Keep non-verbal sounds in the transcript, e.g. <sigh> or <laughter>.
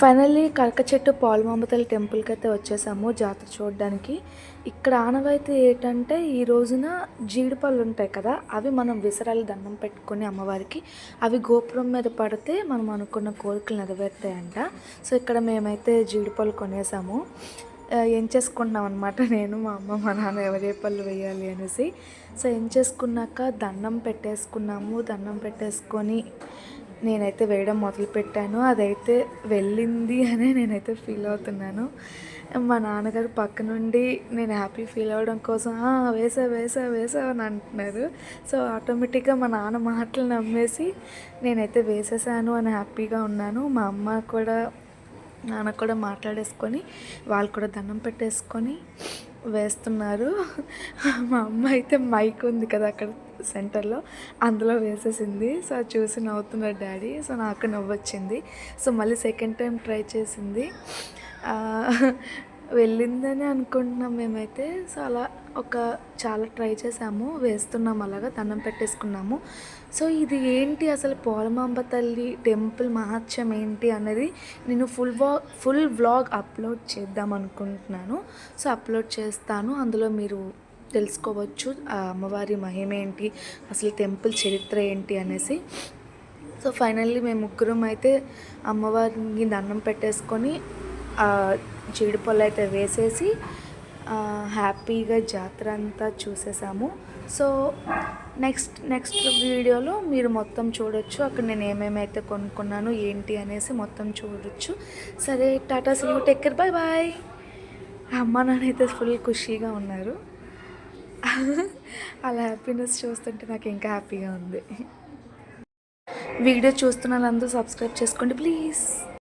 Finally Karaka చెట్టు పాలమాంబతల్లి టెంపుల్కి అయితే వచ్చేసాము జాతర చూడడానికి. ఇక్కడ ఆనవాయితీ ఏంటంటే ఈ రోజున జీడిపళ్ళు ఉంటాయి కదా అవి మనం విసరాలి దండం పెట్టుకొని అమ్మవారికి అవి గోపురం మీద పడితే మనం అనుకున్న కోరికలు నెరవేరుతాయంట. సో ఇక్కడ మేమైతే జీడిపళ్ళు కొనేసాము. ఏం చేసుకున్నాం అనమాట <laughs> నేను మా అమ్మ మా నాన్న ఎవరే పళ్ళు వేయాలి అనేసి. సో ఏం చేసుకున్నాక దండం పెట్టేసుకున్నాము. దండం పెట్టేసుకొని నేనైతే వేయడం మొదలుపెట్టాను. అదైతే వెళ్ళింది అని నేనైతే ఫీల్ అవుతున్నాను. మా నాన్నగారు పక్క నుండి నేను హ్యాపీ ఫీల్ అవ్వడం కోసం వేసా వేసా వేసా అని అంటున్నారు. సో ఆటోమేటిక్గా మా నాన్న మాటలు నమ్మేసి నేనైతే వేసేసాను అని హ్యాపీగా ఉన్నాను. మా అమ్మ కూడా నాన్న కూడా మాట్లాడేసుకొని వాళ్ళు కూడా దండం పెట్టేసుకొని వేస్తున్నారు. మా అమ్మ అయితే మైక్ ఉంది కదా అక్కడ సెంటర్లో అందులో వేసేసింది. సో చూసి నవ్వుతున్నాడు డాడీ. సో నాకు నవ్వొచ్చింది. సో మళ్ళీ సెకండ్ టైం ట్రై చేసింది. వెళ్ళిందని అనుకుంటున్నాం మేమైతే. సో అలా ఒక చాలా ట్రై చేసాము. వేస్తున్నాం అలాగా దండం పెట్టేసుకున్నాము. సో ఇది ఏంటి అసలు పోలమాంబ తల్లి టెంపుల్ మహత్యం ఏంటి అనేది నేను ఫుల్ వా ఫుల్ వ్లాగ్ అప్లోడ్ చేద్దాం అనుకుంటున్నాను. సో అప్లోడ్ చేస్తాను. అందులో మీరు తెలుసుకోవచ్చు ఆ అమ్మవారి మహిమ ఏంటి అసలు టెంపుల్ చరిత్ర ఏంటి అనేసి. సో ఫైనల్లీ మేము ముగ్గురం అయితే అమ్మవారిని దండం పెట్టేసుకొని జీడిపళ్ళు అయితే వేసేసి హ్యాపీగా జాతర అంతా చూసేసాము. సో నెక్స్ట్ నెక్స్ట్ వీడియోలో మీరు మొత్తం చూడొచ్చు. అక్కడ నేను ఏమేమైతే కొనుక్కున్నాను ఏంటి అనేసి మొత్తం చూడొచ్చు. సరే టాటా సీ టెక్కర్ టేక్ కేర్ బాయ్ బాయ్. అమ్మ నాన్నైతే ఫుల్ ఖుషీగా ఉన్నారు. <laughs> అలా హ్యాపీనెస్ చూస్తుంటే నాకు ఇంకా హ్యాపీగా ఉంది. వీడియో చూస్తున్న వాళ్ళందరూ సబ్స్క్రైబ్ చేసుకోండి ప్లీజ్.